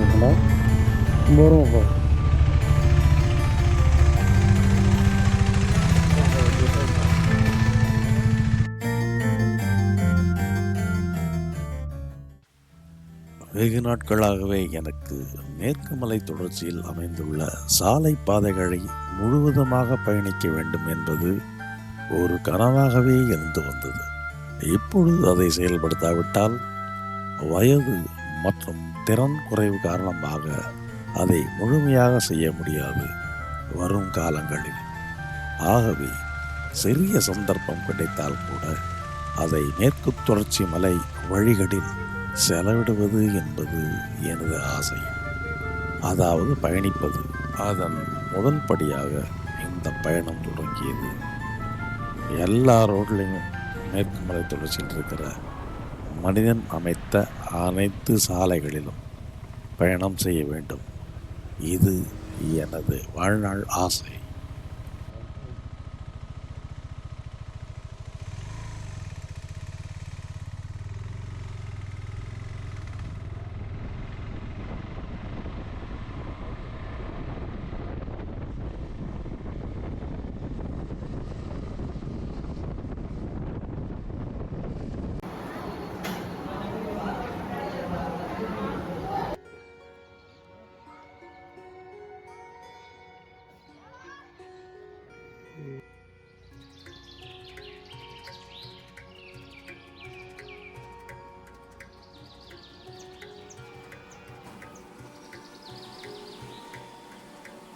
நல்லா இருக்குல்ல வெகு நாட்களாகவே எனக்கு மேற்கு மலை தொடர்ச்சியில் அமைந்துள்ள சாலை பாதைகளை முழுவதுமாக பயணிக்க வேண்டும் என்பது ஒரு கனவாகவே இருந்து வந்தது. இப்பொழுது அதை செயல்படுத்தாவிட்டால் வயது மற்றும் திறன் குறைவு காரணமாக அதை முழுமையாக செய்ய முடியாது வரும் காலங்களில். ஆகவே சிறிய சந்தர்ப்பம் கிடைத்தால் கூட அதை மேற்கு தொடர்ச்சி மலை வழிகளில் செலவிடுவது என்பது எனது ஆசை. அதாவது பயணிப்பது. அதன் முதல் படியாக இந்த பயணம் தொடங்கியது. எல்லா ரோட்லையும் மேற்கு மலை தொடர்ச்சியில் இருக்கிற மனிதன் அமைத்த அனைத்து சாலைகளிலும் பயணம் செய்ய வேண்டும். இது எனது வாழ்நாள் ஆசை.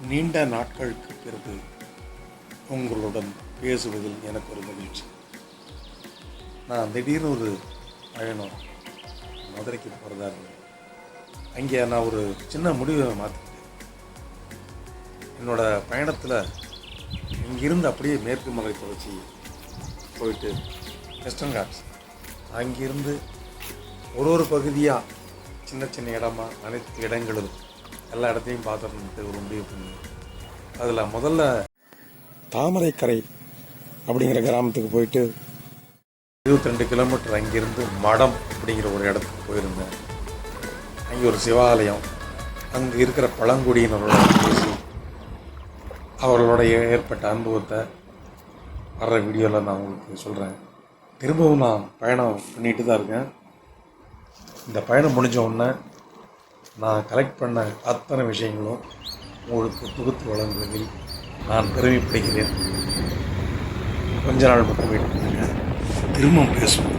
நீண்ட நாட்களுக்கு பிறகு உங்களுடன் பேசுவதில் எனக்கு ஒரு மகிழ்ச்சி. நான் திடீர்னு ஒரு பயணம் மதுரைக்கு போகிறதா இருந்தேன் அங்கே நான் ஒரு சின்ன முடிவை மாற்றிக்கிட்டேன் என்னோட பயணத்தில் இங்கிருந்து அப்படியே மேற்கு மலை தொடர்ச்சி போயிட்டு வெஸ்டர்ன் காட்ஸ் அங்கிருந்து ஒரு ஒரு பகுதியாக சின்ன சின்ன இடமா அனைத்து இடங்களும் எல்லா இடத்தையும் பார்த்துட்டு ஒரு முடிவு பண்ணி. அதில் முதல்ல தாமரைக்கரை அப்படிங்கிற கிராமத்துக்கு போயிட்டு இருபத்தி ரெண்டு கிலோமீட்டர் அங்கிருந்து மடம் அப்படிங்கிற ஒரு இடத்துக்கு போயிருந்தேன். அங்கே ஒரு சிவாலயம் அங்கே இருக்கிற பழங்குடியினரோட பேசி அவர்களோட ஏற்பட்ட அனுபவத்தை வர்ற வீடியோவில் நான் உங்களுக்கு சொல்கிறேன் திரும்பவும் நான் பயணம் பண்ணிட்டு தான் இருக்கேன். இந்த பயணம் முடிஞ்ச உடனே நான் கலெக்ட் பண்ண அத்தனை விஷயங்களும் உங்களுக்கு தொகுத்து வழங்குவதில் நான் பெருமைப்படுகிறேன். கொஞ்ச நாள் மட்டும் வெயிட் பண்ணுங்கள் திரும்பவும் பேசுவோம்.